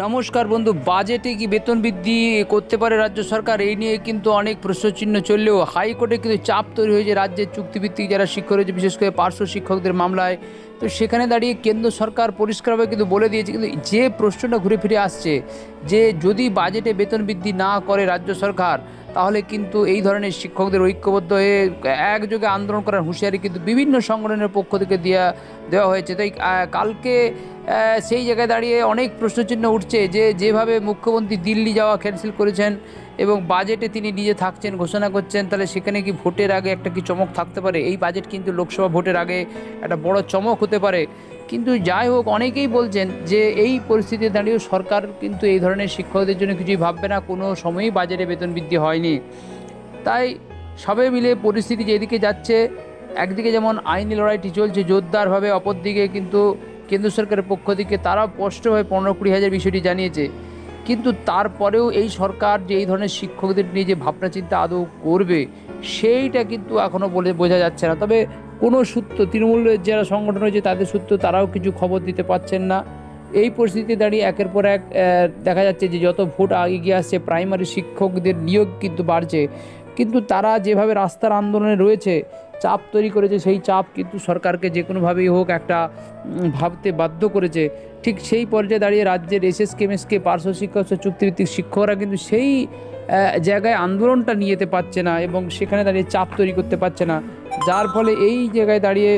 নমস্কার বন্ধু বাজেটে কি বেতন বৃদ্ধি করতে পারে রাজ্য সরকার, এই নিয়ে কিন্তু অনেক প্রশ্নচিহ্ন চললেও হাইকোর্টে কিন্তু চাপ তৈরি হয়েছে রাজ্যের চুক্তিভিত্তিক যারা শিক্ষক রয়েছে, বিশেষ করে পার্শ্ব শিক্ষকদের মামলায়। তো সেখানে দাঁড়িয়ে কেন্দ্র সরকার পরিষ্কারভাবে কিন্তু বলে দিয়েছে, কিন্তু যে প্রশ্নটা ঘুরে ফিরে আসছে, যে যদি বাজেটে বেতন বৃদ্ধি না করে রাজ্য সরকার, তাহলে কিন্তু এই ধরনের শিক্ষকদের ঐক্যবদ্ধ হয়ে একযোগে আন্দোলন করার হুঁশিয়ারি কিন্তু বিভিন্ন সংগঠনের পক্ষ থেকে দেওয়া দেওয়া হয়েছে। তাই কালকে সেই জায়গায় দাঁড়িয়ে অনেক প্রশ্নচিহ্ন উঠছে যে যেভাবে মুখ্যমন্ত্রী দিল্লি যাওয়া ক্যান্সেল করেছেন এবং বাজেটে তিনি নিজে থাকছেন, ঘোষণা করছেন, তাহলে সেখানে কি ভোটের আগে একটা কি চমক থাকতে পারে? এই বাজেট কিন্তু লোকসভা ভোটের আগে একটা বড় চমক হতে পারে। কিন্তু যাই হোক, অনেকেই বলছেন যে এই পরিস্থিতিতে দাঁড়িয়েও সরকার কিন্তু এই ধরনের শিক্ষকদের জন্য কিছুই ভাববে না। কোনো সময়ই বাজেটে বেতন বৃদ্ধি হয়নি। তাই সবে মিলে পরিস্থিতি যেদিকে যাচ্ছে, একদিকে যেমন আইনি লড়াইটি চলছে, জোরদারভাবে অপরদিকে কিন্তু কেন্দ্র সরকারের পক্ষ থেকে তারা স্পষ্টভাবে পনেরো কুড়ি হাজার বিষয়টি জানিয়েছে। কিন্তু তারপরেও এই সরকার যে এই ধরনের শিক্ষকদের নিয়ে যে ভাবনা চিন্তা আদৌ করবে, সেইটা কিন্তু এখনও বলে বোঝা যাচ্ছে না। তবে কোনো সূত্র, তৃণমূলের যারা সংগঠন রয়েছে তাদের সূত্র তারাও কিছু খবর দিতে পারছেন না। এই পরিস্থিতিতে দাঁড়িয়ে একের পর এক দেখা যাচ্ছে যে যত ভোট এগিয়ে আসছে, প্রাইমারি শিক্ষকদের নিয়োগ কিন্তু বাড়ছে। কিন্তু তারা যেভাবে রাস্তার আন্দোলনে রয়েছে চাপ তৈরি করেছে, সেই চাপ কিন্তু সরকারকে যে কোনোভাবেই হোক একটা ভাবতে বাধ্য করেছে। ঠিক সেই পর্যায়ে দাঁড়িয়ে রাজ্যের এস এস কেমএসকে পার্শ্ব শিক্ষক, চুক্তিভিত্তিক শিক্ষকরা কিন্তু সেই জায়গায় আন্দোলনটা নিয়ে যেতে পারছে না এবং সেখানে দাঁড়িয়ে চাপ তৈরি করতে পারছে না। যার ফলে এই জায়গায় দাঁড়িয়ে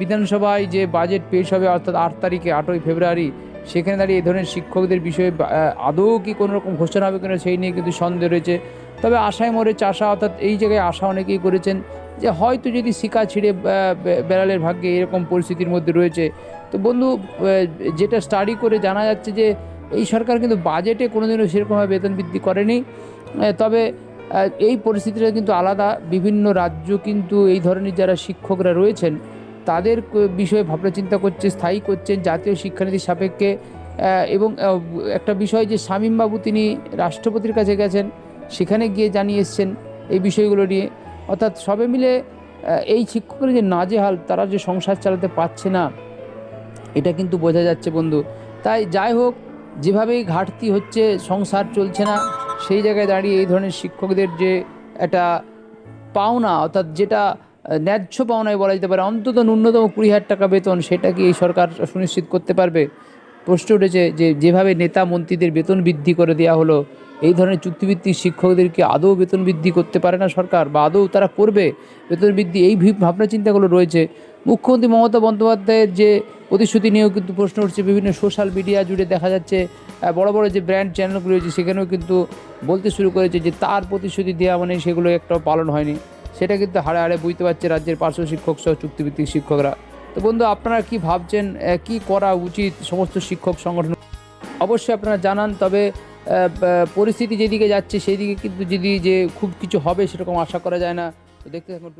বিধানসভায় যে বাজেট পেশ হবে, অর্থাৎ আট তারিখে, আটই ফেব্রুয়ারি, সেখানে দাঁড়িয়ে এই ধরনের শিক্ষকদের বিষয়ে আদৌ কি কোনো রকম ঘোষণা হবে কিনা সেই নিয়ে কিন্তু সন্দেহ রয়েছে। তবে আশায় মরে চাষা, অর্থাৎ এই জায়গায় আশা অনেকেই করেছেন যে হয়তো যদি শিকা ছিঁড়ে বেড়ালের ভাগ্যে এরকম পরিস্থিতির মধ্যে রয়েছে। তো বন্ধু যেটা স্টাডি করে জানা যাচ্ছে যে, এই সরকার কিন্তু বাজেটে কোনোদিনও সেরকমভাবে বেতন বৃদ্ধি করেনি। তবে এই পরিস্থিতিটা কিন্তু আলাদা। বিভিন্ন রাজ্য কিন্তু এই ধরনের যারা শিক্ষকরা রয়েছেন, তাদের বিষয়ে ভাবনা চিন্তা করছে, স্থায়ী করছেন জাতীয় শিক্ষানীতির সাপেক্ষে। এবং একটা বিষয় যে শামীমবাবু তিনি রাষ্ট্রপতির কাছে গেছেন, সেখানে গিয়ে জানিয়ে এসছেন এই বিষয়গুলো নিয়ে। অর্থাৎ সবে মিলে এই শিক্ষকরা যে নাজেহাল, তারা যে সংসার চালাতে পারছে না, এটা কিন্তু বোঝা যাচ্ছে বন্ধু। তাই যাই হোক, যেভাবেই ঘাটতি হচ্ছে, সংসার চলছে না, সেই জায়গায় দাঁড়িয়ে এই ধরনের শিক্ষকদের যে একটা পাওনা, অর্থাৎ যেটা ন্যায্য পাওনায় বলা যেতে পারে, অন্তত ন্যূনতম কুড়ি হাজার টাকা বেতন, সেটা কি এই সরকার সুনিশ্চিত করতে পারবে? প্রশ্ন উঠেছে যে যেভাবে নেতা মন্ত্রীদের বেতন বৃদ্ধি করে দেওয়া হলো, এই ধরনের চুক্তিভিত্তিক শিক্ষকদেরকে আদৌ বেতন বৃদ্ধি করতে পারে না সরকার বা আদৌ তারা করবে বেতন বৃদ্ধি, এই ভাবনা চিন্তাগুলো রয়েছে। মুখ্যমন্ত্রী মমতা বন্দ্যোপাধ্যায়ের যে প্রতিশ্রুতি নিয়েও কিন্তু প্রশ্ন উঠছে, বিভিন্ন সোশ্যাল মিডিয়া জুড়ে দেখা যাচ্ছে বড় বড় যে ব্র্যান্ড চ্যানেলগুলো রয়েছে সেখানেও কিন্তু বলতে শুরু করেছে যে, তার প্রতিশ্রুতি দেওয়া মানে সেগুলো একটাও পালন হয়নি। সেটা কিন্তু হাড়ে হাড়ে বুঝতে পারছে রাজ্যের পার্শ্ব শিক্ষক সহ চুক্তিভিত্তিক শিক্ষকরা। তো বন্ধু, আপনারা কি ভাবছেন কি করা উচিত সমস্ত শিক্ষক সংগঠন? অবশ্যই আপনারা জানান, তবে পরিস্থিতি যেদিকে যাচ্ছে সেই দিকে কিন্তু যদি যে খুব কিছু হবে, সেরকম আশা করা যায় না। তো দেখতে থাকুন